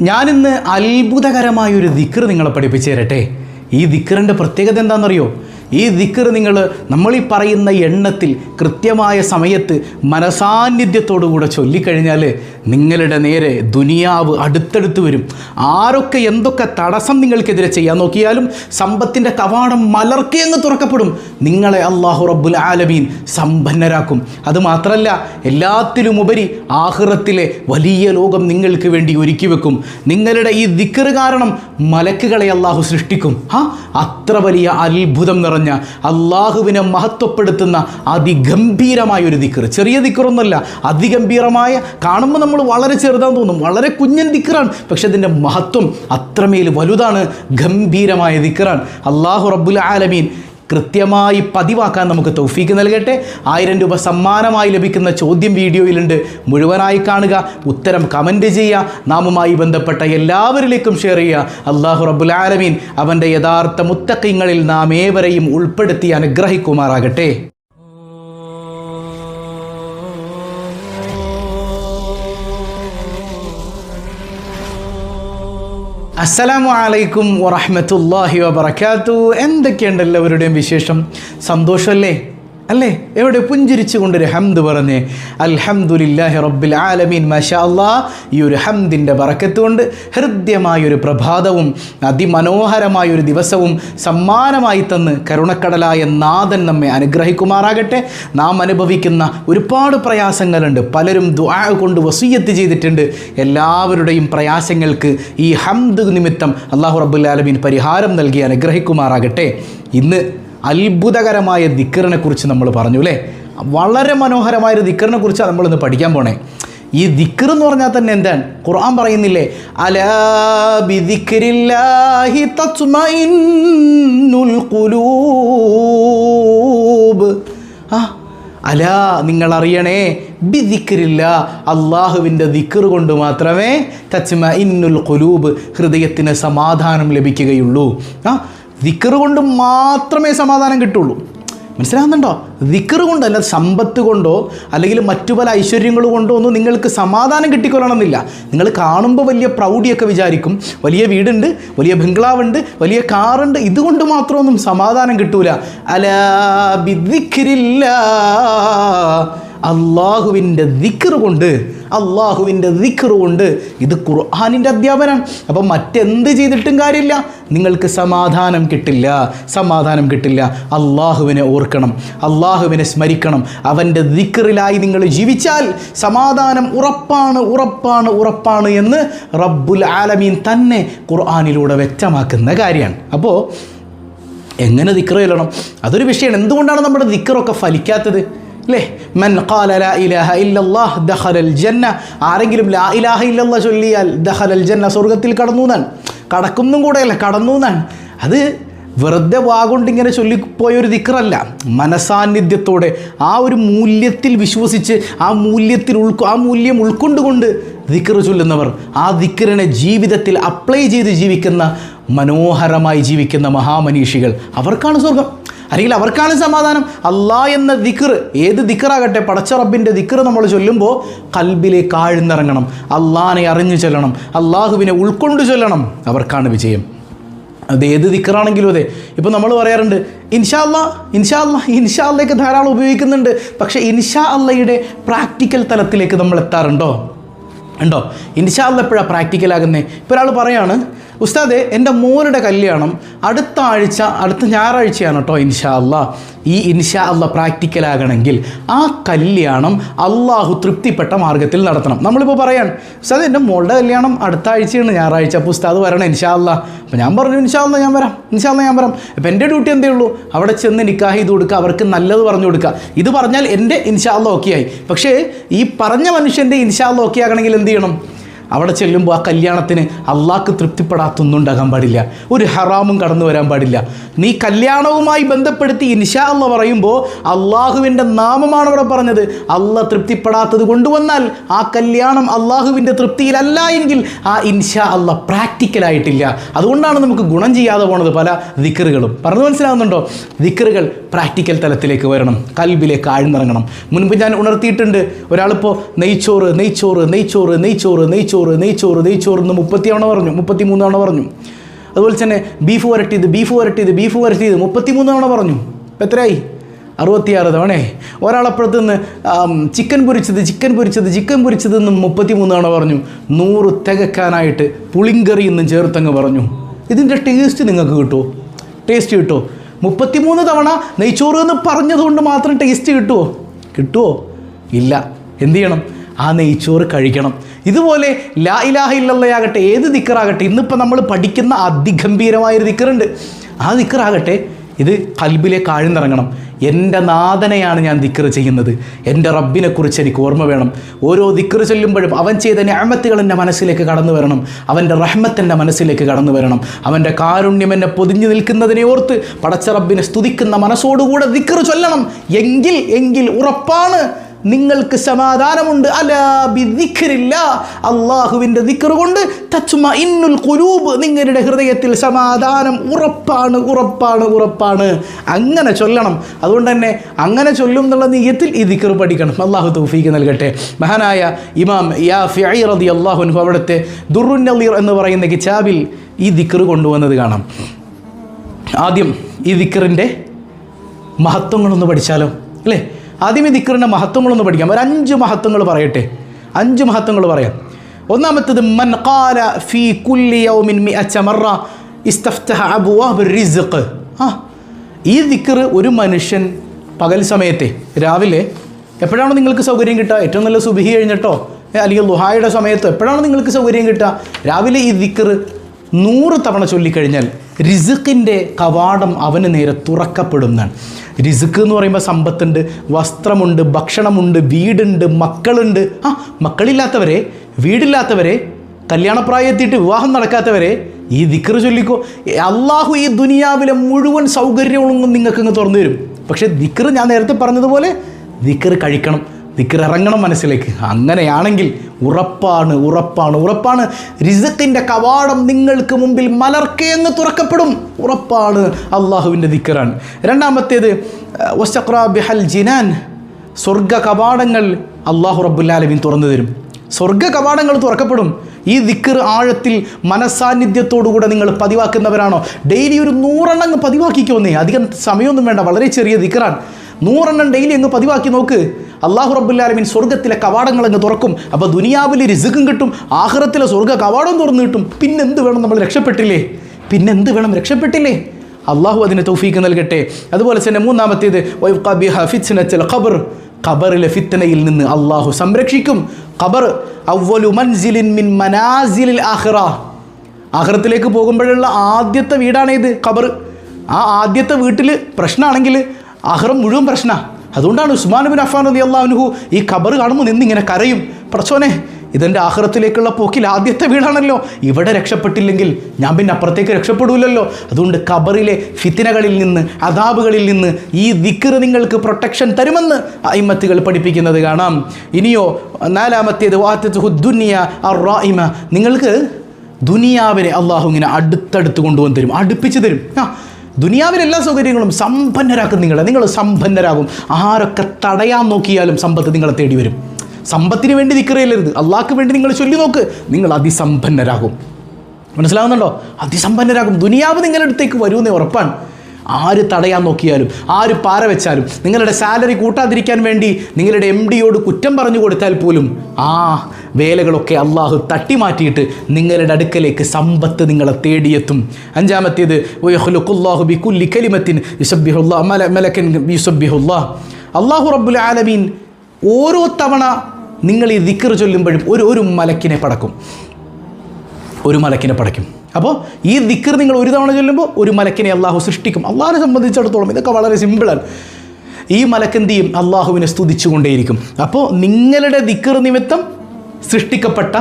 ഞാനിന്ന് അത്ഭുതകരമായൊരു ദിക്ർ നിങ്ങളെ പഠിപ്പിച്ചു തരട്ടെ? ഈ ദിക്റിന്റെ പ്രത്യേകത എന്താണെന്നറിയോ? ഈ ദിക്കർ നിങ്ങൾ നമ്മൾ ഈ പറയുന്ന എണ്ണത്തിൽ കൃത്യമായ സമയത്ത് മനസാന്നിധ്യത്തോടുകൂടെ ചൊല്ലിക്കഴിഞ്ഞാൽ നിങ്ങളുടെ നേരെ ദുനിയാവ് അടുത്തടുത്ത് വരും. ആരൊക്കെ എന്തൊക്കെ തടസ്സം നിങ്ങൾക്കെതിരെ ചെയ്യാൻ നോക്കിയാലും സമ്പത്തിന്റെ കവാടം മലർക്കെ അങ്ങ് തുറക്കപ്പെടും. നിങ്ങളെ അള്ളാഹു റബ്ബുൽ ആലമീൻ സമ്പന്നരാക്കും. അതുമാത്രമല്ല എല്ലാത്തിലുമുപരി ആഹ്റത്തിലെ വലിയ ലോകം നിങ്ങൾക്ക് വേണ്ടി ഒരുക്കി വെക്കും. നിങ്ങളുടെ ഈ ദിക്കറ് കാരണം മലക്കുകളെ അള്ളാഹു സൃഷ്ടിക്കും. ആ അത്ര വലിയ അത്ഭുതം അള്ളാഹുവിനെ മഹത്വപ്പെടുത്തുന്ന അതിഗംഭീരമായ ഒരു ദിക്കർ ചെറിയ ദിക്കറൊന്നുമല്ല അതിഗംഭീരമായ കാണുമ്പോൾ നമ്മൾ വളരെ ചെറുതാന്ന് തോന്നും. വളരെ കുഞ്ഞൻ ദിക്കറാണ് പക്ഷെ അതിന്റെ മഹത്വം അത്രമേൽ വലുതാണ് ഗംഭീരമായ ദിക്കറാണ് അള്ളാഹു റബ്ബുൽ ആലമീൻ കൃത്യമായി പതിവാക്കാൻ നമുക്ക് തൗഫീക്ക് നൽകട്ടെ. ആയിരം രൂപ സമ്മാനമായി ലഭിക്കുന്ന ചോദ്യം വീഡിയോയിലുണ്ട്. മുഴുവനായി കാണുക ഉത്തരം കമന്റ് ചെയ്യുക നാമുമായി ബന്ധപ്പെട്ട എല്ലാവരിലേക്കും ഷെയർ ചെയ്യുക. അള്ളാഹു റബുലാലമീൻ അവന്റെ യഥാർത്ഥ മുത്തക്കിങ്ങളിൽ നാം ഏവരെയും ഉൾപ്പെടുത്തി അനുഗ്രഹിക്കുമാറാകട്ടെ. അസ്സലാമു അലൈക്കും വറഹമത്തല്ലാഹി വബർക്കാത്തു എന്തൊക്കെയുണ്ട് എല്ലാവരുടെയും വിശേഷം? സന്തോഷമല്ലേ? അല്ലേ? എവിടെ പുഞ്ചിരിച്ചുകൊണ്ട് ഹംദ് പറഞ്ഞ് അൽഹംദുലില്ലാഹി റബ്ബിൽ ആലമീൻ മഷാ അള്ളാ ഈ ഒരു ഹംദിന്റെ കൊണ്ട് ഹൃദ്യമായൊരു പ്രഭാതവും അതിമനോഹരമായൊരു ദിവസവും സമ്മാനമായി തന്ന് കരുണക്കടലായ നാഥൻ നമ്മെ അനുഗ്രഹിക്കുമാറാകട്ടെ. നാം അനുഭവിക്കുന്ന ഒരുപാട് പ്രയാസങ്ങളുണ്ട്. പലരും ദുആ കൊണ്ട് വസൂയത്ത് ചെയ്തിട്ടുണ്ട്. എല്ലാവരുടെയും പ്രയാസങ്ങൾക്ക് ഈ ഹംദ് നിമിത്തം അള്ളാഹു റബ്ബുൽ ആലമീൻ പരിഹാരം നൽകി അനുഗ്രഹിക്കുമാറാകട്ടെ. ഇന്ന് അത്ഭുതകരമായ ദിക്കറിനെക്കുറിച്ച് നമ്മൾ പറഞ്ഞു അല്ലേ? വളരെ മനോഹരമായ ഒരു ദിക്കറിനെ കുറിച്ചാണ് നമ്മളിന്ന് പഠിക്കാൻ പോണേ. ഈ ദിക്കർ എന്ന് പറഞ്ഞാൽ തന്നെ എന്താണ്? ഖുർആൻ പറയുന്നില്ലേ അലാ ബിദിക്രില്ലാഹി തത്മഇന്നുൽ ഖുലൂബ്. ആ അല നിങ്ങൾ അറിയണേ ബിദിക്രില്ല അള്ളാഹുവിന്റെ ദിക്കർ കൊണ്ട് മാത്രമേ തച്മ ഇന്നുൽ കുലൂബ് ഹൃദയത്തിന് സമാധാനം ലഭിക്കുകയുള്ളൂ. ആ ദിക്കർ കൊണ്ട് മാത്രമേ സമാധാനം കിട്ടുള്ളൂ. മനസ്സിലാകുന്നുണ്ടോ? ദിക്കർ കൊണ്ട് അല്ല സമ്പത്ത് കൊണ്ടോ അല്ലെങ്കിൽ മറ്റു പല ഐശ്വര്യങ്ങൾ കൊണ്ടോ ഒന്നും നിങ്ങൾക്ക് സമാധാനം കിട്ടിക്കൊള്ളണമെന്നില്ല. നിങ്ങൾ കാണുമ്പോൾ വലിയ പ്രൗഢിയൊക്കെ വിചാരിക്കും. വലിയ വീടുണ്ട് വലിയ ബംഗ്ലാവുണ്ട് വലിയ കാറുണ്ട് ഇതുകൊണ്ട് മാത്രമൊന്നും സമാധാനം കിട്ടൂല. അല ബിദിക്രില്ല. അള്ളാഹുവിന്റെ ദിക്കർ കൊണ്ട് അള്ളാഹുവിന്റെ ദിക്കർ കൊണ്ട് ഇത് ഖുർആാനിന്റെ അധ്യാപനം. അപ്പം മറ്റെന്ത് ചെയ്തിട്ടും കാര്യമില്ല. നിങ്ങൾക്ക് സമാധാനം കിട്ടില്ല. സമാധാനം കിട്ടില്ല. അള്ളാഹുവിനെ ഓർക്കണം. അള്ളാഹുവിനെ സ്മരിക്കണം. അവന്റെ ദിക്കറിലായി നിങ്ങൾ ജീവിച്ചാൽ സമാധാനം ഉറപ്പാണ് ഉറപ്പാണ് ഉറപ്പാണ് എന്ന് റബ്ബുൽ ആലമീൻ തന്നെ ഖുർആാനിലൂടെ വ്യക്തമാക്കുന്ന കാര്യമാണ്. അപ്പോൾ എങ്ങനെ ദിക്കർ ചെല്ലണം? അതൊരു വിഷയമാണ്. എന്തുകൊണ്ടാണ് നമ്മുടെ ദിക്റൊക്കെ ഫലിക്കാത്തത്? അല്ലേ മൻ ഖാല ലാ ഇലാഹ ഇല്ലല്ലാഹ് ദഖലൽ ജന്ന. ആരെങ്കിലും ലാ ഇലാഹ ഇല്ലല്ലാഹ് ചൊല്ലിയാൽ ദഖലൽ ജന്ന സ്വർഗത്തിൽ കടന്നു എന്നാണ് കടക്കുന്നും കൂടെയല്ല കടന്നു എന്നാണ് അത് വെറുതെ വാഗുണ്ട് ഇങ്ങനെ ചൊല്ലിപ്പോയ ഒരു ദിക്റല്ല. മനസാന്നിധ്യത്തോടെ ആ ഒരു മൂല്യത്തിൽ വിശ്വസിച്ച് ആ മൂല്യത്തിൽ ഉൾക്കൊ ആ മൂല്യം ഉൾക്കൊണ്ടുകൊണ്ട് ദിക്ർ ചൊല്ലുന്നവർ ആ ദിക്റിനെ ജീവിതത്തിൽ അപ്ലൈ ചെയ്ത് ജീവിക്കുന്ന മനോഹരമായി ജീവിക്കുന്ന മഹാമനീഷികൾ അവർക്കാണ് സ്വർഗം അല്ലെങ്കിൽ അവർക്കാണ് സമാധാനം. അല്ലാ എന്ന ദിക്ർ ഏത് ദിക്റാകട്ടെ പടച്ച റബ്ബിന്റെ ദിക്ർ നമ്മൾ ചൊല്ലുമ്പോൾ കൽബിലേക്ക് ആഴ്ന്നിറങ്ങണം അള്ളാനെ അറിഞ്ഞു ചൊല്ലണം. അള്ളാഹുവിനെ ഉൾക്കൊണ്ട് ചൊല്ലണം. അവർക്കാണ് വിജയം. അത് ഏത് ദിക്കറാണെങ്കിലും അതെ. ഇപ്പോൾ നമ്മൾ പറയാറുണ്ട് ഇൻഷാ അല്ലാ ഇൻഷാ അല്ലാ ഇൻഷാ അല്ലയൊക്കെ ധാരാളം ഉപയോഗിക്കുന്നുണ്ട്. പക്ഷേ ഇൻഷാ അല്ലയുടെ പ്രാക്ടിക്കൽ തലത്തിലേക്ക് നമ്മൾ എത്താറുണ്ടോ? ഉണ്ടോ? ഇൻഷാ അല്ല എപ്പോഴാണ് പ്രാക്ടിക്കലാകുന്നത് ഇപ്പോൾ ഒരാൾ പറയാണ് ഉസ്താദെ എന്റെ മോനുടെ കല്യാണം അടുത്ത ആഴ്ച അടുത്ത ഞായറാഴ്ചയാണ് കേട്ടോ ഇൻഷാ അല്ല ഈ ഇൻഷാ അല്ല പ്രാക്ടിക്കലാകണമെങ്കിൽ ആ കല്യാണം അള്ളാഹു തൃപ്തിപ്പെട്ട മാർഗത്തിൽ നടത്തണം. നമ്മളിപ്പോൾ പറയാൻ ഉസ്താദ് എന്റെ മോളുടെ കല്യാണം അടുത്ത ആഴ്ചയാണ് ഞായറാഴ്ച അപ്പോൾ ഉസ്താദ് വരണം ഇൻഷാ അല്ല അപ്പോൾ ഞാൻ പറഞ്ഞു ഇൻഷാ അല്ല ഞാൻ വരാം ഇൻഷാ അല്ല ഞാൻ വരാം. അപ്പോൾ എന്റെ ഡ്യൂട്ടി എന്തേ ഉള്ളൂ? അവിടെ ചെന്ന് നിക്കാഹ് ചെയ്ത് കൊടുക്കുക അവർക്ക് നല്ലത് പറഞ്ഞു കൊടുക്കുക. ഇത് പറഞ്ഞാൽ എന്റെ ഇൻഷാ അല്ല ഓക്കെ ആയി പക്ഷേ ഈ പറഞ്ഞ മനുഷ്യന്റെ ഇൻഷാ അല്ല ഓക്കെ ആകണമെങ്കിൽ എന്ത് ചെയ്യണം? അവിടെ ചെല്ലുമ്പോൾ ആ കല്യാണത്തിന് അള്ളാഹ്ക്ക് തൃപ്തിപ്പെടാത്തൊന്നും ഉണ്ടാകാൻ പാടില്ല. ഒരു ഹറാമും കടന്നു വരാൻ പാടില്ല. നീ കല്യാണവുമായി ബന്ധപ്പെടുത്തി ഇൻഷാ അല്ല പറയുമ്പോൾ അള്ളാഹുവിന്റെ നാമമാണ് അവിടെ പറഞ്ഞത്. അള്ളാഹ് തൃപ്തിപ്പെടാത്തത് കൊണ്ടുവന്നാൽ ആ കല്യാണം അള്ളാഹുവിന്റെ തൃപ്തിയിലല്ല എങ്കിൽ ആ ഇൻഷാ അല്ല പ്രാക്ടിക്കലായിട്ടില്ല. അതുകൊണ്ടാണ് നമുക്ക് ഗുണം ചെയ്യാതെ പോണത് പല ദിക്കറുകളും പറഞ്ഞു മനസ്സിലാകുന്നുണ്ടോ ദിക്കറുകൾ പ്രാക്ടിക്കൽ തലത്തിലേക്ക് വരണം. കൽബിലേക്ക് ആഴ്ന്നിറങ്ങണം. മുൻപ് ഞാൻ ഉണർത്തിയിട്ടുണ്ട്. ഒരാളിപ്പോൾ നെയ്ച്ചോറ് നെയ്ച്ചോറ് നെയ്ച്ചോറ് നെയ്ച്ചോറ് നെയ്ച്ചോറ് നെയ്ച്ചോറ് നെയ്ച്ചോറ് എന്ന് മുപ്പത്തി തവണ പറഞ്ഞു. മുപ്പത്തി മൂന്ന് തവണ പറഞ്ഞു. അതുപോലെ തന്നെ ബീഫ് വരട്ടിയത് ബീഫ് വരട്ടിയത് ബീഫ് വരട്ടിയത് മുപ്പത്തി മൂന്ന് തവണ പറഞ്ഞു എത്രയായി? അറുപത്തിയാറ് തവണേ. ഒരാളപ്പുറത്ത് നിന്ന് ആം, ചിക്കൻ പൊരിച്ചത് ചിക്കൻ പൊരിച്ചത് ചിക്കൻ പൊരിച്ചത് എന്നും മുപ്പത്തി മൂന്ന് തവണ പറഞ്ഞു. നൂറ് തികക്കാനായിട്ട് പുളിങ്കറി എന്നും ചേർത്തങ്ങ് പറഞ്ഞു. ഇതിന്റെ ടേസ്റ്റ് നിങ്ങൾക്ക് കിട്ടുമോ? ടേസ്റ്റ് കിട്ടുമോ? മുപ്പത്തിമൂന്ന് തവണ നെയ്ച്ചോറ് എന്ന് പറഞ്ഞതുകൊണ്ട് മാത്രം ടേസ്റ്റ് കിട്ടുമോ കിട്ടുമോ ഇല്ല. എന്ത് ചെയ്യണം? ആ നെയ്ച്ചോറ് കഴിക്കണം. ഇതുപോലെ ലാ ഇലാഹ ഇല്ലല്ലയാകട്ടെ ഏത് ദിക്കറാകട്ടെ ഇന്നിപ്പോൾ നമ്മൾ പഠിക്കുന്ന അതിഗംഭീരമായൊരു ദിക്കറുണ്ട്. ആ ദിക്കറാകട്ടെ ഇത് കൽബിലേക്ക് ആഴ്ന്നിറങ്ങണം എന്റെ നാഥനെയാണ് ഞാൻ ദിക്കർ ചെയ്യുന്നത്. എന്റെ റബ്ബിനെക്കുറിച്ച് എനിക്ക് ഓർമ്മ വേണം. ഓരോ ദിക്കർ ചൊല്ലുമ്പോഴും അവൻ ചെയ്ത ഞാമത്തുകൾ എന്റെ മനസ്സിലേക്ക് കടന്നു വരണം. അവന്റെ റഹ്മത്ത് എന്റെ മനസ്സിലേക്ക് കടന്നു വരണം. അവന്റെ കാരുണ്യം എന്നെ പൊതിഞ്ഞു നിൽക്കുന്നതിനെ ഓർത്ത് പടച്ച റബ്ബിനെ സ്തുതിക്കുന്ന മനസ്സോടുകൂടെ ദിക്കർ ചൊല്ലണം. എങ്കിൽ എങ്കിൽ ഉറപ്പാണ്. നിങ്ങൾക്ക് സമാധാനമുണ്ട്. അലാ ബിദിക്രില്ല അള്ളാഹുവിന്റെ ദിക്കറുകൊണ്ട് കൊണ്ട് തച്ചുമ ഇന്നുൽ കുലൂബ് നിങ്ങളുടെ ഹൃദയത്തിൽ സമാധാനം ഉറപ്പാണ് ഉറപ്പാണ് ഉറപ്പാണ്. അങ്ങനെ ചൊല്ലണം. അതുകൊണ്ട് തന്നെ അങ്ങനെ ചൊല്ലും എന്നുള്ള നീയത്തിൽ ഈ ദിക്കർ പഠിക്കണം. അള്ളാഹു തൗഫീക്ക് നൽകട്ടെ. മഹാനായ ഇമാം യാ ഫിഐ റതി അള്ളാഹുൻഹു അവിടുത്തെ ദുറുൻ എന്ന് പറയുന്ന കിതാബിൽ ഈ ദിക്കർ കൊണ്ടുവന്നത് കാണാം. ആദ്യം ഈ ദിക്കറിന്റെ മഹത്വങ്ങളൊന്ന് പഠിച്ചാലോ? അല്ലേ? ആദ്യം ദിക്കറിന്റെ മഹത്വങ്ങളൊന്ന് പഠിക്കാം. ഒരു അഞ്ച് മഹത്വങ്ങൾ പറയട്ടെ. അഞ്ച് മഹത്വങ്ങൾ പറയാം. ഒന്നാമത്തത് മൻ ഖാല ഫീ കുല്ലി യൗമിൻ മിഅച്ച അച്ചമറ ഇസ്തഫ്തഹ ആ ഈ ദിക്കർ ഒരു മനുഷ്യൻ പകൽ സമയത്തെ രാവിലെ എപ്പോഴാണോ നിങ്ങൾക്ക് സൗകര്യം കിട്ടുക? ഏറ്റവും നല്ല സുബിഹി കഴിഞ്ഞിട്ടോ? അല്ലെങ്കിൽ ലുഹായുടെ സമയത്തോ? എപ്പോഴാണോ നിങ്ങൾക്ക് സൗകര്യം കിട്ടുക? രാവിലെ ഈ ദിക്കർ നൂറ് തവണ ചൊല്ലിക്കഴിഞ്ഞാൽ റിസുക്കിന്റെ കവാടം അവന് നേരെ തുറക്കപ്പെടുന്നതാണ്. റിസുക്ക് എന്ന് പറയുമ്പോൾ സമ്പത്തുണ്ട് വസ്ത്രമുണ്ട് ഭക്ഷണമുണ്ട് വീടുണ്ട് മക്കളുണ്ട്. ആ മക്കളില്ലാത്തവരെ വീടില്ലാത്തവരെ കല്യാണപ്രായത്തിയിട്ട് വിവാഹം നടക്കാത്തവരെ ഈ ദിക്കർ ചൊല്ലിക്കോ. അള്ളാഹു ഈ ദുനിയാവിലെ മുഴുവൻ സൗകര്യങ്ങളൊന്നും നിങ്ങൾക്ക് അങ്ങ് തുറന്നു തരും. പക്ഷേ ദിക്കർ ഞാൻ നേരത്തെ പറഞ്ഞതുപോലെ ദിക്കർ കഴിക്കണം. ദിക്കർ ഇറങ്ങണം മനസ്സിലേക്ക്. അങ്ങനെയാണെങ്കിൽ ഉറപ്പാണ് ഉറപ്പാണ് ഉറപ്പാണ്. റിസത്തിന്റെ കവാടം നിങ്ങൾക്ക് മുമ്പിൽ മലർക്കെ അങ്ങ് തുറക്കപ്പെടും. ഉറപ്പാണ് അള്ളാഹുവിന്റെ ദിക്കറാണ്. രണ്ടാമത്തേത് വസ്തഖ്റ ബിഹൽ ജിനാൻ. സ്വർഗ കവാടങ്ങൾ അള്ളാഹു റബ്ബുല്ലാലമീൻ തുറന്നു തരും. സ്വർഗ കവാടങ്ങൾ തുറക്കപ്പെടും. ഈ ദിക്കർ ആഴത്തിൽ മനസ്സാന്നിധ്യത്തോടുകൂടെ നിങ്ങൾ പതിവാക്കുന്നവരാണോ? ഡെയിലി ഒരു നൂറെണ്ണം പതിവാക്കിക്കോന്നേ. അധികം സമയമൊന്നും വേണ്ട. വളരെ ചെറിയ ദിക്കറാണ്. നൂറെണ്ണം ഡെയിലി അങ്ങ് പതിവാക്കി നോക്ക്. അള്ളാഹു റബ്ബുല്ലാലമീൻ സ്വർഗത്തിലെ കവാടങ്ങൾ അങ്ങ് തുറക്കും. അപ്പോൾ ദുനിയാവിൽ റിസുക്കും കിട്ടും ആഹ്റത്തിലെ സ്വർഗ കവാടം തുറന്നു കിട്ടും. പിന്നെന്ത് വേണം നമ്മൾ രക്ഷപ്പെട്ടില്ലേ? പിന്നെന്ത് വേണം രക്ഷപ്പെട്ടില്ലേ? അള്ളാഹു അതിന് തൗഫീക്ക് നൽകട്ടെ. അതുപോലെ തന്നെ മൂന്നാമത്തേത് ഖബർ. ഖബറിലെ ഫിത്തനയിൽ നിന്ന് അള്ളാഹു സംരക്ഷിക്കും. ഖബർ അവ്വലു മൻസിലിൻ മിൻ മനാസിലിൽ ആഖിറ. ആഹ്റത്തിലേക്ക് പോകുമ്പോഴുള്ള ആദ്യത്തെ വീടാണേത് ഖബർ. ആ ആദ്യത്തെ വീട്ടിൽ പ്രശ്നമാണെങ്കിൽ ആഹ്റം മുഴുവൻ പ്രശ്നമാണ് അതുകൊണ്ടാണ് ഉസ്മാൻ ബിൻ അഫാൻ അലി അള്ളാഹുനുഹു ഈ ഖബർ കാണുമ്പോൾ നിന്നിങ്ങനെ കരയും. പ്രച്ചോനെ ഇതെന്റെ ആഹ്റത്തിലേക്കുള്ള പോക്കിൽ ആദ്യത്തെ വീടാണല്ലോ. ഇവിടെ രക്ഷപ്പെട്ടില്ലെങ്കിൽ ഞാൻ പിന്നെ അപ്പുറത്തേക്ക് രക്ഷപ്പെടൂലല്ലോ. അതുകൊണ്ട് ഖബറിലെ ഫിത്തിനകളിൽ നിന്ന് അതാബുകളിൽ നിന്ന് ഈ ദിക്കർ നിങ്ങൾക്ക് പ്രൊട്ടക്ഷൻ തരുമെന്ന് അയിമത്തുകൾ പഠിപ്പിക്കുന്നത് കാണാം. ഇനിയോ നാലാമത്തേത് വാത്തത്ത് ഹുദ്ദുനിയ അറായിമ നിങ്ങൾക്ക് ദുനിയാവിനെ അള്ളാഹു ഇങ്ങനെ അടുത്തടുത്ത് കൊണ്ടുവന്ന് തരും അടുപ്പിച്ച് തരും. ആ ദുനിയാവിലെ എല്ലാ സൗകര്യങ്ങളും സമ്പന്നരാക്കും നിങ്ങളെ. നിങ്ങൾ സമ്പന്നരാകും. ആരൊക്കെ തടയാൻ നോക്കിയാലും സമ്പത്ത് നിങ്ങളെ തേടി വരും. സമ്പത്തിന് വേണ്ടി നിൽക്കറിയല്ലരുത് അള്ളാഹ്ക്ക് വേണ്ടി നിങ്ങൾ ചൊല്ലി നോക്ക്. നിങ്ങൾ അതിസമ്പന്നരാകും. മനസ്സിലാവുന്നുണ്ടോ? അതിസമ്പന്നരാകും. ദുനിയാവ് നിങ്ങളുടെ അടുത്തേക്ക് വരുമെന്നേ ഉറപ്പാണ്. ആര് തടയാൻ നോക്കിയാലും ആര് പാര വെച്ചാലും നിങ്ങളുടെ സാലറി കൂട്ടാതിരിക്കാൻ വേണ്ടി നിങ്ങളുടെ എം ഡിയോട് കുറ്റം പറഞ്ഞു കൊടുത്താൽ പോലും ആ വേലകളൊക്കെ അള്ളാഹു തട്ടിമാറ്റിയിട്ട് നിങ്ങളുടെ അടുക്കലേക്ക് സമ്പത്ത് നിങ്ങളെ തേടിയെത്തും. അഞ്ചാമത്തേത് കലിമത്തിൻ അള്ളാഹു റബ്ബുൽ ആലമീൻ ഓരോ തവണ നിങ്ങൾ ഈ ദിക്കർ ചൊല്ലുമ്പോഴും ഒരു ഒരു മലക്കിനെ പടക്കും. ഒരു മലക്കിനെ പടയ്ക്കും. അപ്പോൾ ഈ ദിക്കർ നിങ്ങൾ ഒരു തവണ ചൊല്ലുമ്പോൾ ഒരു മലക്കിനെ അള്ളാഹു സൃഷ്ടിക്കും. അള്ളാഹിനെ സംബന്ധിച്ചിടത്തോളം ഇതൊക്കെ വളരെ സിമ്പിളാണ് ഈ മലക്കെന്ത് ചെയ്യും? അള്ളാഹുവിനെ സ്തുതിച്ചുകൊണ്ടേയിരിക്കും. അപ്പോൾ നിങ്ങളുടെ ദിക്കർ നിമിത്തം സൃഷ്ടിക്കപ്പെട്ട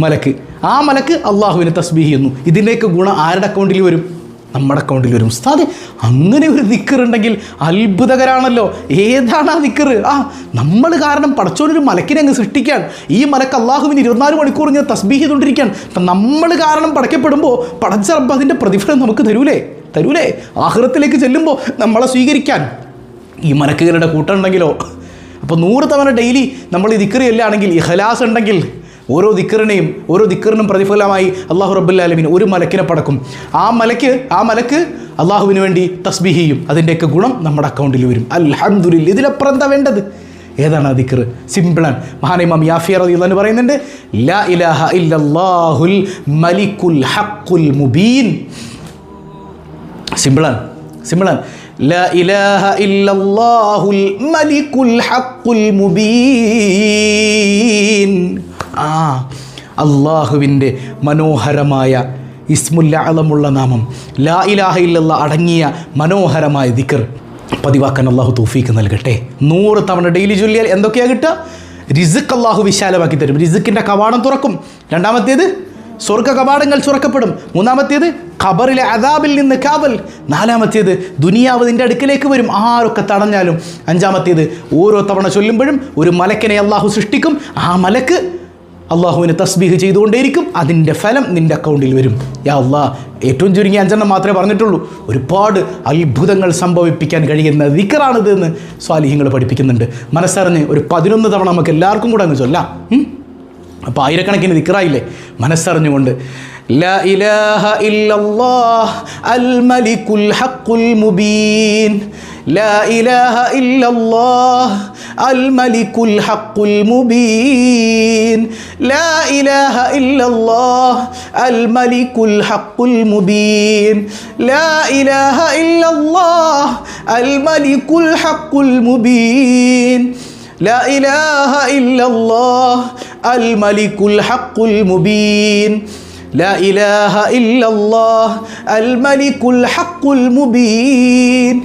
മലക്ക്. ആ മലക്ക് അള്ളാഹുവിനെ തസ്ബീഹ് ചെയ്യുന്നു. ഇതിന്റെയൊക്കെ ഗുണം ആരുടെ അക്കൗണ്ടിൽ വരും? നമ്മുടെ അക്കൗണ്ടിൽ വരും. ഉസ്താദ് അങ്ങനെ ഒരു ദിക്കർ ഉണ്ടെങ്കിൽ അത്ഭുതകരാണല്ലോ. ഏതാണ് ആ ദിക്കർ? ആ നമ്മൾ കാരണം പടച്ചോനൊരു മലക്കിനെ അങ്ങ് സൃഷ്ടിക്കാൻ ഈ മലക്ക് അള്ളാഹുവിന് ഇരുപത്തിനാല് മണിക്കൂർ ഇങ്ങനെ തസ്ബീഹ് ചെയ്തുകൊണ്ടിരിക്കാൻ അപ്പം നമ്മൾ കാരണം പടയ്ക്കപ്പെടുമ്പോൾ പടച്ച റബ്ബ് അതിന്റെ പ്രതിഫലം നമുക്ക് തരൂലേ? തരൂലേ? ആഹൃത്തിലേക്ക് ചെല്ലുമ്പോൾ നമ്മളെ സ്വീകരിക്കാൻ. ഈ മലക്കുകളുടെ കൂട്ടമുണ്ടെങ്കിലോ അപ്പോൾ നൂറ് തവണ ഡെയിലി നമ്മൾ ഈ ദിക്കറി എല്ലാണെങ്കിൽ ഇഹലാസ് ഉണ്ടെങ്കിൽ ഓരോ ദിക്കറിനെയും ഓരോ ദിക്കറിനും പ്രതിഫലമായി അള്ളാഹു റബ്ബുല്ലാലമീൻ ഒരു മലക്കിനെ പടക്കും. ആ മലക്ക് ആ മലക്ക് അള്ളാഹുവിന് വേണ്ടി തസ്ബീഹ് ചെയ്യും. അതിന്റെയൊക്കെ ഗുണം നമ്മുടെ അക്കൗണ്ടിൽ വരും. അൽഹദില്ല ഇതിലപ്പുറം എന്താ വേണ്ടത്? ഏതാണ് ആ ദിക്കർ സിമ്പിളാണ് മഹാനിമാം യാഫിയർ എന്ന് പറയുന്നുണ്ട് ലാ ഇലാഹ ഇല്ലല്ലാഹുൽ മലിക്കുൽ ഹഖുൽ മുബീൻ. സിമ്പിളാണ് സിമ്പിളാണ് ലാ ഇലാഹ ഇല്ലല്ലാഹുൽ മലിക്കുൽ ഹക്കുൽ മുബീൻ. ആ അള്ളാഹുവിന്റെ മനോഹരമായ ഇസ്മുല്ല അളമുള്ള നാമം. ലാ ഇലാഹ ഇല്ലല്ല അടങ്ങിയ മനോഹരമായ ദിക്കർ പതിവാക്കാൻ അള്ളാഹു തൂഫീക്ക് നൽകട്ടെ. നൂറ് തവണ ഡെയിലി ചൊല്ലിയാൽ എന്തൊക്കെയാണ് കിട്ടുക? റിസിക്ക് അള്ളാഹു വിശാലമാക്കി തരും. റിസിക്കിന്റെ കവാടം തുറക്കും. രണ്ടാമത്തേത് സ്വർഗ കവാടങ്ങൾ തുറക്കപ്പെടും മൂന്നാമത്തേത് ഖബറിലെ അദാബിൽ നിന്ന് കാവൽ. നാലാമത്തേത് ദുനിയാവ് നിന്റെ അടുക്കിലേക്ക് വരും. ആരൊക്കെ തടഞ്ഞാലും. അഞ്ചാമത്തേത് ഓരോ തവണ ചൊല്ലുമ്പോഴും ഒരു മലക്കിനെ അള്ളാഹു സൃഷ്ടിക്കും. ആ മലക്ക് അള്ളാഹുവിന് തസ്ബീഹ് ചെയ്തുകൊണ്ടേയിരിക്കും അതിൻ്റെ ഫലം നിൻ്റെ അക്കൗണ്ടിൽ വരും യാ അള്ളാഹ് ഏറ്റവും ചുരുങ്ങിയ അഞ്ചെണ്ണം മാത്രമേ പറഞ്ഞിട്ടുള്ളൂ ഒരുപാട് അത്ഭുതങ്ങൾ സംഭവിപ്പിക്കാൻ കഴിയുന്ന ദിക്കറാണിത് എന്ന് സ്വാലിഹ്യങ്ങൾ പഠിപ്പിക്കുന്നുണ്ട് മനസ്സറിഞ്ഞ് ഒരു പതിനൊന്ന് തവണ നമുക്ക് എല്ലാവർക്കും കൂടെ അങ്ങ് ചൊല്ലാം ഉം? അപ്പോൾ ആയിരക്കണക്കിന് ദിക്റായില്ലേ മനസ്സറിഞ്ഞുകൊണ്ട് لا إله إلا الله الملك الحق المبين لا إله إلا الله الملك الحق المبين. لا إله إلا الله الملك الحق المبين. لا إله إلا الله الملك الحق المبين. لا إله إلا الله الملك الحق المبين. لا إله إلا الله الملك الحق المبين.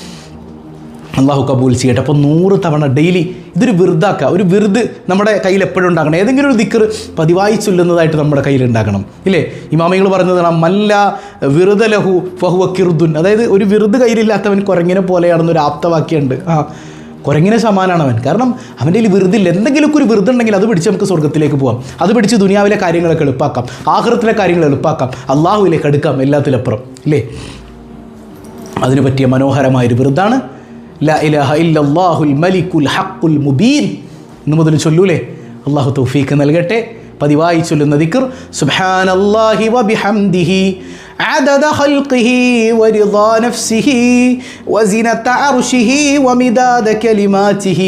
അള്ളാഹു കബൂൽ ചെയ്യട്ടെ. അപ്പോൾ നൂറ് തവണ ഡെയിലി ഇതൊരു വെറുതാക്കുക ഒരു വെറുത് നമ്മുടെ കയ്യിൽ എപ്പോഴും ഉണ്ടാക്കണം ഏതെങ്കിലും ഒരു ദിക്കർ പതിവായി ചൊല്ലുന്നതായിട്ട് നമ്മുടെ കയ്യിൽ ഉണ്ടാക്കണം ഇല്ലേ? ഇമാമികൾ പറയുന്നത് മല്ല വിറുദലഹു ഫഹുവ കിർദുൻ. അതായത് ഒരു വിറുത് കയ്യിലില്ലാത്തവൻ കുരങ്ങിനെ പോലെയാണെന്നൊരു ആപ്തവാക്യമുണ്ട്. ആ കുരങ്ങിനെ സമാനാണ് അവൻ. കാരണം അവന്റെ കയ്യിൽ വെറുതില്ല എന്തെങ്കിലുമൊക്കെ ഒരു വെറുതുണ്ടെങ്കിൽ അത് പിടിച്ച് നമുക്ക് സ്വർഗത്തിലേക്ക് പോകാം അത് പിടിച്ച് ദുനിയാവിലെ കാര്യങ്ങളൊക്കെ എളുപ്പാക്കാം. ആഹൃത്തിലെ കാര്യങ്ങൾ എളുപ്പാക്കാം. അള്ളാഹുവിലേക്ക് എടുക്കാം എല്ലാത്തിലപ്പുറം. ഇല്ലേ? അതിനു പറ്റിയ മനോഹരമായൊരു വെറുതാണ് ലാ ഇലാഹ ഇല്ലല്ലാഹുൽ മലിക്കുൽ ഹഖുൽ മുബീൻ ഇന്ന് മുതൽ ചൊല്ലൂലേ അള്ളാഹു തൗഫീക്ക് നൽകട്ടെ പതിവായി ചൊല്ലുന്ന ദിക്ർ സുബ്ഹാനല്ലാഹി വബിഹംദിഹി عدد خلقه ورضا نفسه وزنة عرشه ومداد كلماته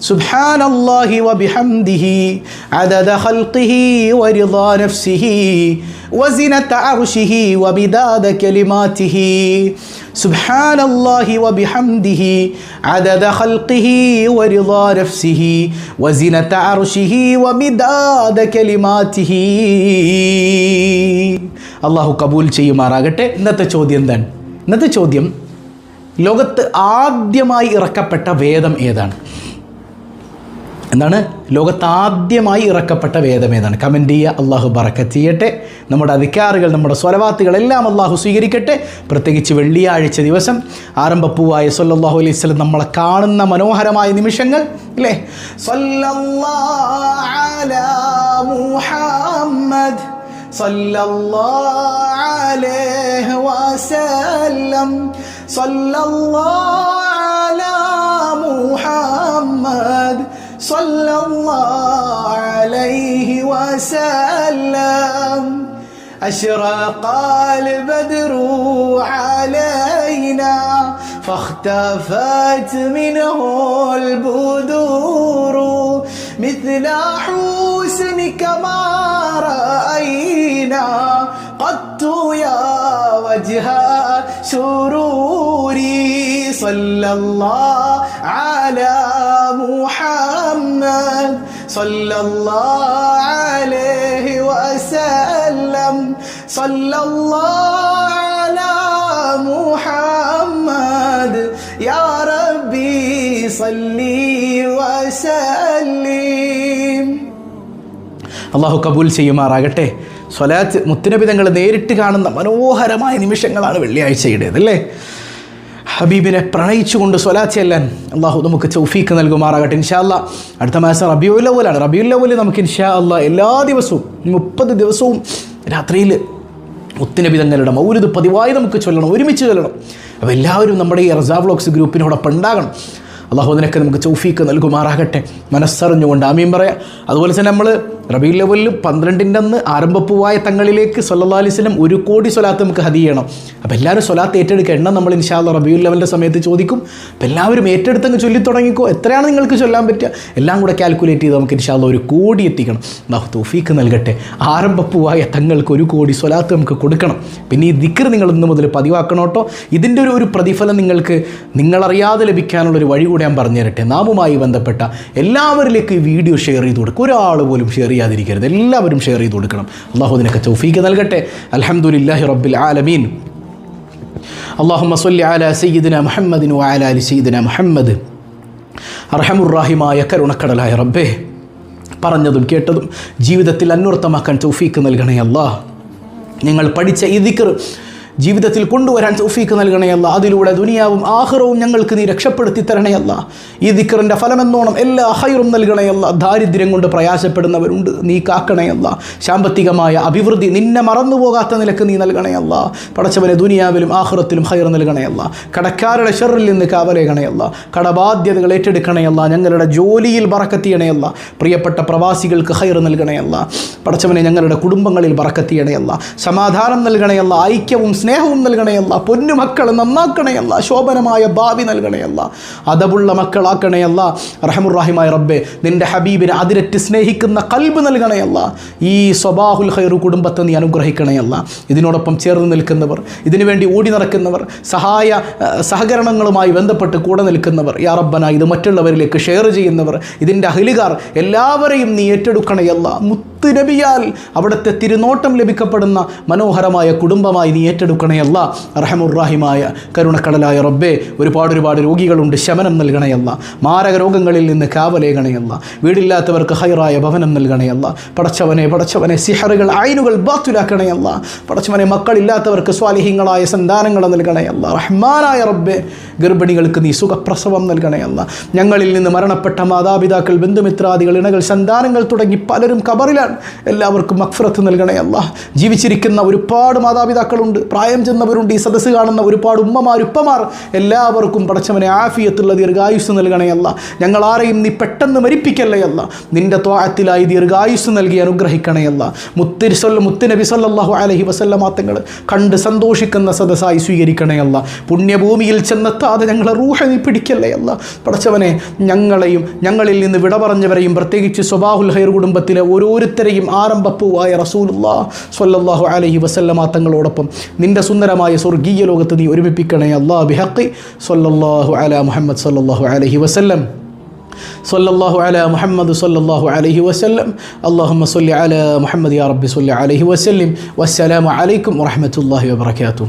سبحان الله وبحمده عدد خلقه ورضا نفسه وزنة عرشه ومداد كلماته سبحان الله وبحمده عدد خلقه ورضا نفسه وزنة عرشه ومداد كلماته അള്ളാഹു കബൂൽ ചെയ്യുമാറാകട്ടെ ഇന്നത്തെ ചോദ്യം എന്താണ് ഇന്നത്തെ ചോദ്യം ലോകത്ത് ആദ്യമായി ഇറക്കപ്പെട്ട വേദം ഏതാണ് എന്താണ്? ലോകത്താദ്യമായി ഇറക്കപ്പെട്ട വേദം ഏതാണ്? കമന്റ് ചെയ്യുക. അള്ളാഹു ബറക്കത്ത് ചെയ്യട്ടെ. നമ്മുടെ അധികാറുകൾ നമ്മുടെ സ്വലവാത്തുകളെല്ലാം അള്ളാഹു സ്വീകരിക്കട്ടെ. പ്രത്യേകിച്ച് വെള്ളിയാഴ്ച ദിവസം ആരംഭപ്പൂവായ സൊല്ലാഹു അലൈഹി വസല്ലം നമ്മളെ കാണുന്ന മനോഹരമായ നിമിഷങ്ങൾ അല്ലേ? മുഹമ്മദ് അലൈഹി വസല്ലം الله عليه وسلم. أشرق البدر علينا فاختفت منه البدور. مثل حسنك ما رأينا قدت يا وجه سروري. صلى الله على محمد صلى الله عليه وسلم സല്ലല്ലാഹു അലാ മുഹമ്മദ് യാ റബ്ബി സല്ലി വസല്ലിം അള്ളാഹു കബൂൽ ചെയ്യുമാറാകട്ടെ സ്വലാത്ത് മുത്തുനബി തങ്ങൾ നേരിട്ട് കാണുന്ന മനോഹരമായ നിമിഷങ്ങളാണ് വെള്ളിയാഴ്ചയുടേത് അല്ലേ ഹബീബിനെ പ്രണയിച്ചുകൊണ്ട് സ്വലാത്ത് ചെല്ലാൻ അള്ളാഹു നമുക്ക് ചൗഫീക്ക് നൽകുമാറാകട്ടെ ഇൻഷാ അല്ലാ അടുത്ത മാസം റബിയുൽ അവലാണ് റബിയുൽ അവൽ നമുക്ക് ഇൻഷാ അല്ലാ എല്ലാ ദിവസവും മുപ്പത് ദിവസവും രാത്രിയിൽ മുത്തുനബി തങ്ങളുടെ മൗലിത് പതിവായി നമുക്ക് ചൊല്ലണം ഒരുമിച്ച് ചൊല്ലണം. അപ്പോൾ എല്ലാവരും നമ്മുടെ ഈ റസാ വ്ളോഗ്സ് ഗ്രൂപ്പിനോടൊപ്പം ഉണ്ടാകണം. അള്ളാഹു അതിനൊക്കെ നമുക്ക് ചൗഫീക്ക് നൽകുമാറാകട്ടെ. മനസ്സറിഞ്ഞുകൊണ്ട് ആമീൻ പറയാം. അതുപോലെ തന്നെ നമ്മൾ റബീ ലെവലിൽ പന്ത്രണ്ടിന്റെ അന്ന് ആരംഭപ്പൂവായ തങ്ങളിലേക്ക് സല്ലാ അലിസ്ലം ഒരു കോടി സ്വലാത്ത് നമുക്ക് ഹതി ചെയ്യണം. അപ്പോൾ എല്ലാവരും സ്വലാത്ത് ഏറ്റെടുക്കുക. എണ്ണം നമ്മൾ ഇൻഷാല്ല റബിയുൽ ലെവലിന്റെ സമയത്ത് ചോദിക്കും. അപ്പോൾ എല്ലാവരും ഏറ്റെടുത്തങ്ങ് ചൊല്ലി തുടങ്ങിക്കോ. എത്രയാണ് നിങ്ങൾക്ക് ചൊല്ലാൻ പറ്റുക? എല്ലാം കൂടെ കാൽക്കുലേറ്റ് ചെയ്ത് നമുക്ക് ഇൻഷാല്ല ഒരു കോടി എത്തിക്കണം. അള്ളാഹു തോഫീക്ക് നൽകട്ടെ. ആരംഭപ്പൂവായ തങ്ങൾക്ക് ഒരു കോടി സ്വലാത്ത് നമുക്ക് കൊടുക്കണം. പിന്നെ ഈ ദിക്കർ നിങ്ങൾ ഇന്ന് മുതൽ പതിവാക്കണം കേട്ടോ. ഇതിന്റെ ഒരു ഒരു പ്രതിഫലം നിങ്ങൾക്ക് നിങ്ങളറിയാതെ ലഭിക്കാനുള്ള ഒരു വഴി കൂടെ ഞാൻ പറഞ്ഞു തരട്ടെ. നാമുമായി ബന്ധപ്പെട്ട എല്ലാവരിലേക്ക് ഈ വീഡിയോ ഷെയർ ചെയ്ത് കൊടുക്കും ഒരാൾ പോലും ഷെയർ ചെയ്യാതിരിക്കരുത്. എല്ലാവരും ഷെയർ ചെയ്ത് കൊടുക്കണം. അള്ളാഹു അതിനൊക്കെ ചൗഫീക്ക് നൽകട്ടെ. അലഹമുല്ലാഹി റബ്ബിൽ ആലമീൻ. അള്ളാഹു മസ്വല്ലി ആല സയ്യിദിന മുഹമ്മദിനു ആല അലി സയ്യിദിന മുഹമ്മദ്. അർഹമുറാഹിമായ കരുണക്കടലായ റബ്ബേ പറഞ്ഞതും കേട്ടതും ജീവിതത്തിൽ അന്വർത്ഥമാക്കാൻ ചൗഫീക്ക് നൽകണേ അല്ലാ നിങ്ങൾ പഠിച്ച ഈ ജീവിതത്തിൽ കൊണ്ടുവരാൻ തൗഫീക്ക് നൽകണയല്ല അതിലൂടെ ദുനിയാവും ആഹ്റവും ഞങ്ങൾക്ക് നീ രക്ഷപ്പെടുത്തി തരണയല്ല ഈ ദിക്കറിന്റെ ഫലമെന്നോണം എല്ലാ ഹൈറും നൽകണയല്ല ദാരിദ്ര്യം കൊണ്ട് പ്രയാസപ്പെടുന്നവരുണ്ട്. നീ കാക്കണയല്ല സാമ്പത്തികമായ അഭിവൃദ്ധി നിന്നെ മറന്നു പോകാത്ത നിലയ്ക്ക് നീ നൽകണയല്ല പടച്ചവനെ ദുനിയാവിലും ആഹ്റത്തിലും ഹൈർ നൽകണയല്ല കടക്കാരുടെ ഷെറിൽ നിന്ന് കാവലേകണയല്ല കടബാധ്യതകൾ ഏറ്റെടുക്കണയല്ല ഞങ്ങളുടെ ജോലിയിൽ ബറക്കത്തിയണയല്ല പ്രിയപ്പെട്ട പ്രവാസികൾക്ക് ഹൈർ നൽകണയല്ല പടച്ചവനെ ഞങ്ങളുടെ കുടുംബങ്ങളിൽ ബറക്കത്തിയണയല്ല സമാധാനം നൽകണയല്ല ഐക്യവും സ്നേഹവും നൽകണയല്ല പൊന്നു മക്കൾ നന്നാക്കണയല്ല ശോഭനമായ ഭാവി നൽകണയല്ല അതവുള്ള മക്കളാക്കണയല്ല. റഹമുറാഹിമായ റബ്ബെ നിന്റെ ഹബീബിനെ അതിരറ്റ് സ്നേഹിക്കുന്ന കൽബ് നൽകണയല്ല. ഈ സ്വബാഹുൽ ഖൈറു കുടുംബത്തെ നീ അനുഗ്രഹിക്കണയല്ല. ഇതിനോടൊപ്പം ചേർന്ന് നിൽക്കുന്നവർ ഇതിനുവേണ്ടി ഓടി നടക്കുന്നവർ സഹായ സഹകരണങ്ങളുമായി ബന്ധപ്പെട്ട് കൂടെ നിൽക്കുന്നവർ യാ റബ്ബന ഇത് മറ്റുള്ളവരിലേക്ക് ഷെയർ ചെയ്യുന്നവർ ഇതിന്റെ അഹിലുകാർ എല്ലാവരെയും നീ ഏറ്റെടുക്കണയല്ല. മുത്ത് നബിയാൽ അവിടുത്തെ തിരുനോട്ടം ലഭിക്കപ്പെടുന്ന മനോഹരമായ കുടുംബമായി നീ ഏറ്റെടുക്കണയല്ല റഹമുറാഹിമായ കരുണക്കടലായ റബ്ബെ ഒരുപാട് ഒരുപാട് രോഗികളുണ്ട് ശമനം നൽകണയല്ല മാരക രോഗങ്ങളിൽ നിന്ന് കാവലേകണയല്ല വീടില്ലാത്തവർക്ക് ഹൈറായ ഭവനം നൽകണയല്ല പടച്ചവനെ പടച്ചവനെ സിഹറുകൾ ആയിനുകൾ ബാത്തുലാക്കണയല്ല പടച്ചവനെ മക്കളില്ലാത്തവർക്ക് സ്വാലിഹ്യങ്ങളായ സന്താനങ്ങൾ നൽകണയല്ല റഹ്മാനായ റബ്ബെ ഗർഭിണികൾക്ക് നീ സുഖപ്രസവം നൽകണയല്ല ഞങ്ങളിൽ നിന്ന് മരണപ്പെട്ട മാതാപിതാക്കൾ ബന്ധുമിത്രാദികൾ ഇണകൾ സന്താനങ്ങൾ തുടങ്ങി പലരും കബറിലാണ് എല്ലാവർക്കും അക്ഫറത്ത് നൽകണേ അല്ല. ജീവിച്ചിരിക്കുന്ന ഒരുപാട് മാതാപിതാക്കളുണ്ട്. പ്രായം ചെന്നവരുണ്ട് ഈ സദസ്സ് കാണുന്ന ഒരുപാട് ഉമ്മമാർ ഉപ്പമാർ. എല്ലാവർക്കും പടച്ചവനെ ആഫിയത്തുള്ള ദീർഘായുസ് നൽകണയല്ല ഞങ്ങൾ ആരെയും നീ പെട്ടെന്ന് മരിപ്പിക്കല്ലയല്ല നിന്റെ ത്വാഴത്തിലായി ദീർഘായുസ് നൽകി അനുഗ്രഹിക്കണയല്ല മുത്തിരി സൊല്ല മുത്തുനബി സല്ലല്ലാഹു അലൈഹി വസല്ലമാത്തങ്ങൾ കണ്ട് സന്തോഷിക്കുന്ന സദസ്സായി സ്വീകരിക്കണയല്ല പുണ്യഭൂമിയിൽ ചെന്നെത്താതെ ഞങ്ങളെ റൂഹ നീ പിടിക്കല്ലയല്ല പടച്ചവനെ ഞങ്ങളെയും ഞങ്ങളിൽ നിന്ന് വിട പറഞ്ഞവരെയും പ്രത്യേകിച്ച് സ്വബാഹുൽ ഹൈർ കുടുംബത്തിലെ ഓരോരുത്തരെയും ആരംഭപ്പൂവായ റസൂലുല്ലാ സ്വല്ലല്ലാഹു അലൈഹി വസല്ലമ തങ്ങളോടൊപ്പം നിന്റെ സുന്ദരമായ സ്വർഗീയ ലോകത്ത് നീ ഒരുമിപ്പിക്കണേ അല്ലാ ബിഹഖി സ്വല്ലല്ലാഹു അലാ മുഹമ്മദ് സ്വല്ലല്ലാഹു അലൈഹി വസല്ലം صلى الله على محمد صلى الله عليه وسلم اللهم صل على محمد يا رب صل عليه وسلم والسلام عليكم ورحمة الله وبركاته